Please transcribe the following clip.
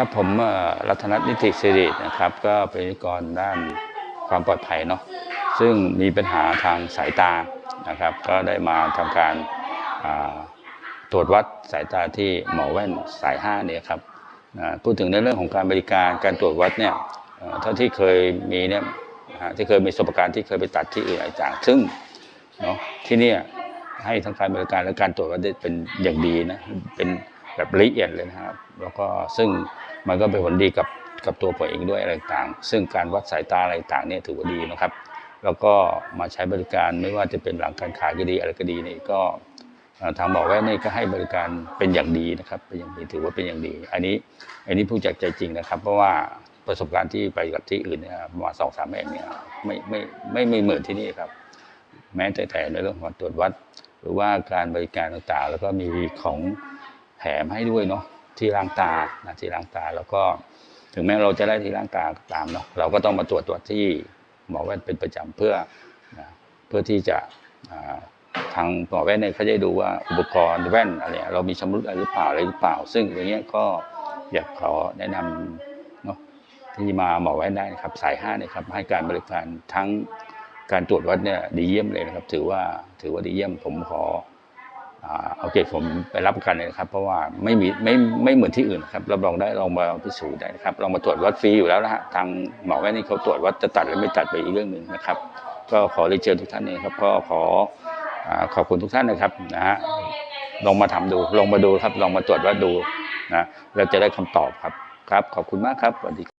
ครับผมรัตนัทนิติสิรินะครับ ก็เป็นวิกรด้านความปลอดภัยเนาะซึ่งมีปัญหาทางสายตานะครับ ก็ได้มาทำการตรวจวัดสายตาที่หมอแว่นสาย5เนี่ยครับพูดถึงในเรื่องของการบริการการตรวจวัดเนี่ยเท่าที่เคยมีเนี่ยที่เคยมีประสบการณ์ที่เคยไปตัดที่อื่นอะไรต่างซึ่งเนาะที่นี่ให้ทั้งการบริการและการตรวจวัดได้เป็นอย่างดีนะเป็น แบบละเอียดเลยนะครับ แล้วก็ซึ่งมันก็เป็นผลดีกับกับตัวผมเองด้วยอะไรต่างซึ่งการวัดสายตาอะไรต่างเนี่ยถือว่าดีนะครับ แล้วก็มาใช้บริการไม่ว่าจะเป็นหลังการขายก็ดีอะไรก็ดีนี่ก็ทางหมอแว่นนี่ก็ให้บริการเป็นอย่างดีนะครับ เป็นอย่างดีถือว่าเป็นอย่างดี อันนี้อันนี้พูดจากใจจริงนะครับ เพราะว่าประสบการณ์ที่ไปกับที่อื่นเนี่ยประมาณสองสามแห่งเนี่ยไม่ไม่ไม่ไม่เหมือนที่นี่ครับ แม้แต่แต่ในเรื่องของตรวจวัด หรือว่าการบริการต่างๆ แล้วก็มีของ แถมให้ด้วยเนาะที่ล้างตานะที่ล้างตาแล้วก็ถึงแม้เราจะได้ที่ล้างตาตามเนาะเราก็ต้องมาตรวจตรวจที่หมอแว่นเป็นประจำเพื่อนะเพื่อที่จะทางหมอแว่นเนี่ยเขาจะดูว่าอุปกรณ์แว่นอะไรเรามีชำรุดอะไรหรือเปล่าอะไรหรือเปล่า ซึ่งอย่างเงี้ยก็อยากขอแนะนำเนาะที่มาหมอแว่นได้นะครับสายห้าเนี่ยครับให้การบริการทั้งการตรวจวัดเนี่ยดีเยี่ยมเลยนะครับ ถือว่าถือว่าดีเยี่ยมผมขอ เอาเกรดผมไปรับประกันเลยนะครับ เพราะว่าไม่มีไม่ไม่เหมือนที่อื่นครับรับรองได้ลองมาพิสูจน์ได้นะครับลองมาตรวจวัดฟรีอยู่แล้วนะฮะทางหมอแว่นนี่เขาตรวจวัดจะตัดหรือไม่ตัดไปอีกเรื่องหนึ่งนะครับ ก็ขอเรียนเชิญทุกท่านเองครับก็ขอขอบคุณทุกท่านนะครับนะฮะลองมาทำดูลองมาดูครับลองมาตรวจวัดดูนะแล้วจะได้คำตอบครับครับ ขอบคุณมากครับสวัสดี